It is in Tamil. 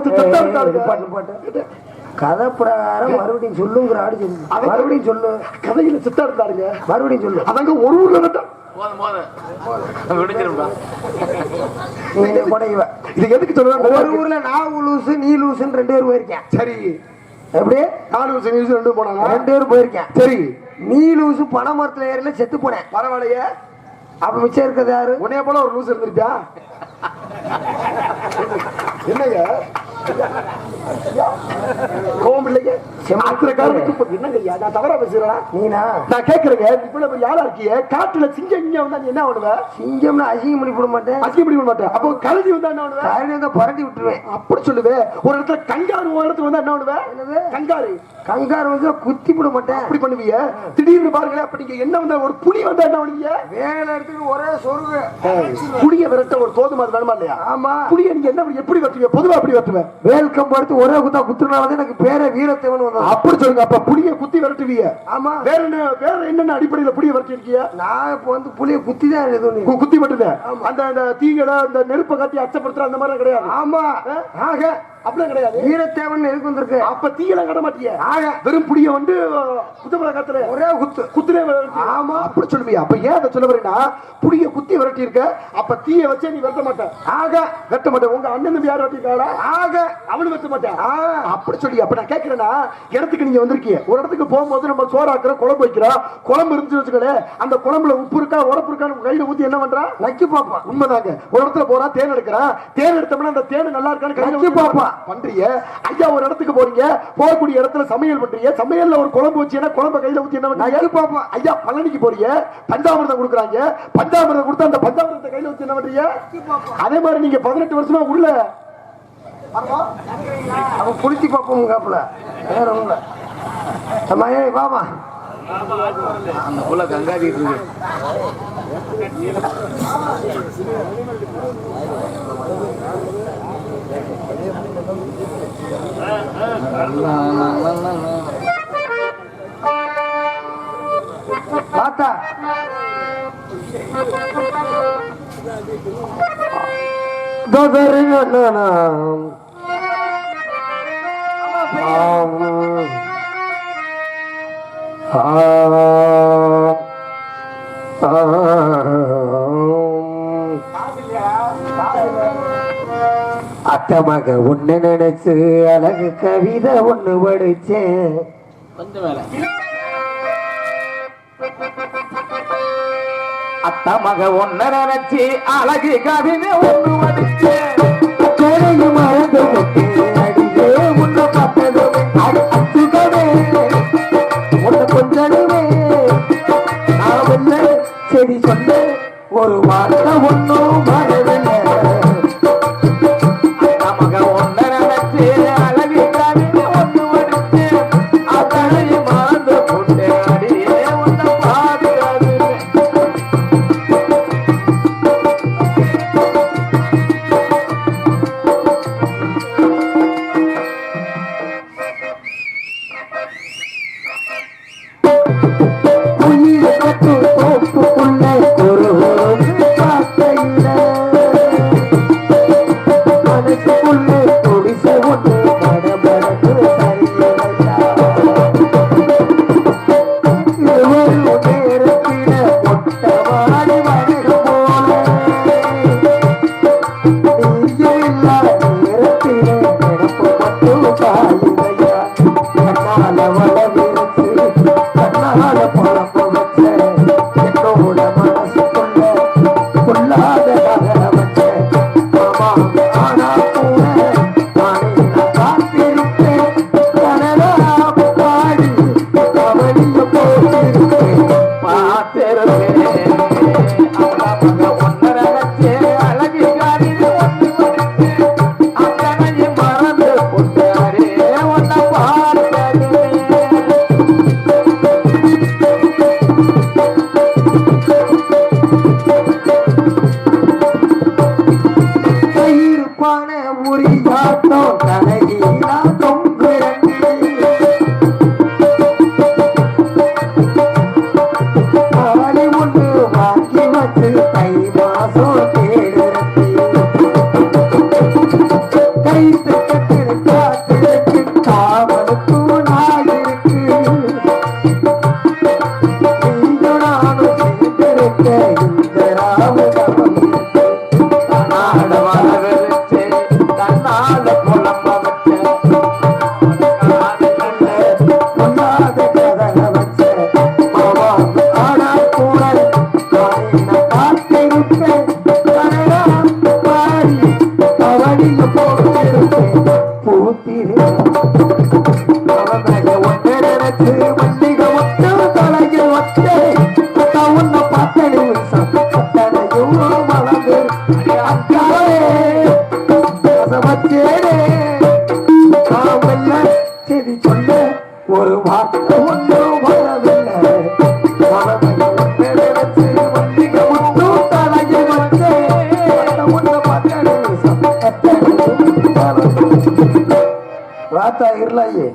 பாட்டு பாட்டு கதை பிரகாரம் மறுபடியும் சொல்லுங்கிற ஆடு சொல்லு. மறுபடியும் சொல்லு. கதையில செத்தா இருந்தாருங்க. மறுபடியும் சொல்லு. அதங்க ஒரு ஊர்ல தான் இது எதுக்கு சொல்லுவாங்க ஒரு ஊர்ல நான் லூசு நீ லூசுன்னு ரெண்டு பேரும் போயிருக்கேன். சரி. எப்படி? நாலு வருஷம் நியூஸ் ரெண்டு போனாங்க ரெண்டு பேரும் போயிருக்கேன். சரி. நீ லூசு பனை மரத்துல ஏறல செத்து போனேன். பரவாயில்லையே. அப்ப மிச்சம் இருக்கிறது யாரு? உன்னைய போல ஒரு லூஸ் இருந்திருப்பியா? என்னங்க? Yeah. நான் தவறா பேசுறேன்? நீனா? நான் கேக்குறேங்க இவ்வளவு ஆளா இருக்கியே காட்டுல சிங்கம் இங்க வந்தா நீ என்ன பண்ணுவ சிங்கம்னு அசிங்கம் பண்ணி போட மாட்டேன். அசிங்க பண்ண மாட்டேன். அப்போ கழுதி வந்தா என்ன பண்ணுவ தான் புரட்டி விட்டுருவேன். அப்படி சொல்லுவேன் ஒரு இடத்துல கங்காரு ஒரு இடத்துல வந்தா என்ன பண்ணுவ? கங்காரு. கங்கார் வந்து குத்தி போட மாட்டேன். அப்படி பண்ணுவீங்க. திடீர்னு பாருங்களேன் அப்ப நீங்க என்ன வந்தா ஒரு புலி வந்தா என்ன பண்ணுவீங்க? வேலை எடுத்துட்டு ஒரே சொருகு. புளிய விரட்ட ஒரு தோது மாதிரி வேணுமா இல்லையா? ஆமா. புளிய நீங்க என்ன எப்படி வெட்டுவீங்க? பொதுவா அப்படி வெட்டுவேன் வேல்கம் படுத்து ஒரே குத்தா குத்துனால எனக்கு பேரே வீரத்தேவன் வந்தது. அப்படி சொல்லுங்க அப்ப புளிய குத்தி விரட்டுவீங்க ஆமா. வேற என்ன வேற என்னென்ன அடிப்படையில புளிய விரட்டி இருக்கீங்க நான் இப்ப வந்து புளிய குத்தி தான். எதுவும் குத்தி மட்டும் அந்த அந்த தீகடை அந்த நெருப்பை காட்டி அச்சப்படுத்துற அந்த மாதிரி கிடையாது. ஆமா. ஆக அப்படிலாம் கிடையாது. வீரத்தேவன் எதுக்கு வந்திருக்கு? அப்ப தீயெல்லாம் கட்ட மாட்டிய. ஆக. வெறும் புளிய வந்து குத்தப்பட காத்துல ஒரே குத்து. குத்துனே ஆமா. அப்படி சொல்லுவியா. அப்ப ஏன் அதை சொல்ல வரேன்னா புளிய குத்தி விரட்டி இருக்க அப்ப தீய வச்சே நீ வெட்ட மாட்ட. ஆக. வெட்ட மாட்டேன். உங்க அண்ணன் தம்பி யார் வெட்டிருக்காங்களா ஆக. அவனு வெட்ட மாட்டான். அப்படி சொல்லி அப்ப நான் கேட்கிறேன்னா இடத்துக்கு நீங்க வந்திருக்கீங்க. ஒரு இடத்துக்கு போகும்போது நம்ம சோறாக்குறோம் குழம்பு வைக்கிறோம் குழம்பு இருந்துச்சு வச்சுக்கோங்களேன் அந்த குழம்புல உப்பு இருக்கா உரப்பு இருக்கா கையில ஊத்தி என்ன பண்றான் நக்கி பாப்பான் உண்மைதாங்க. ஒரு இடத்துல போறான் தேன் எடுக்கிறான் தேன் எடுத்தோம்னா அந்த தேன் நல்லா இருக்கான்னு நக்கி பாப்பா. பண்றீங்க ஐயா ஒரு இடத்துக்கு போறீங்க. போகக்கூடிய இடத்துல சமையல் பண்றீங்க. சமையல்ல ஒரு குழம்பு வச்சீங்கன்னா குழம்பு கையில ஊத்தி என்ன பாப்பா. ஐயா பழனிக்கு போறீங்க. பஞ்சாமிரதம் கொடுக்குறாங்க. பஞ்சாமிரதம் கொடுத்து அந்த பஞ்சாமிரதத்தை கையில ஊத்தி என்ன பண்றீங்க? அதே மாதிரி நீங்க பதினெட்டு வருஷமா உள்ள அவன் புளிச்சு பாப்போம் காப்புல வேற அம்மா ஏய் பாமா அந்த புள்ள இருக்கு. பார்த்தா தோதரு நானாம். ஆம். ஆம். அத்தமாக ஒண்ணு நினைச்சு அழகு கவிதை ஒண்ணு படிச்சேன் அத்த மக ஒன்ன நினைச்சு அழகு கவிதை ஒண்ணு கோடையும் மறந்து விட்டு அடியே உன்னை பார்த்ததும் நினைச்சு அழகு I'm செவி சொன்ன ஒரு வார்த்தை ஒன்றும் வரவில்லை. அவனை ஒன்றை ராத்தா இருளாயே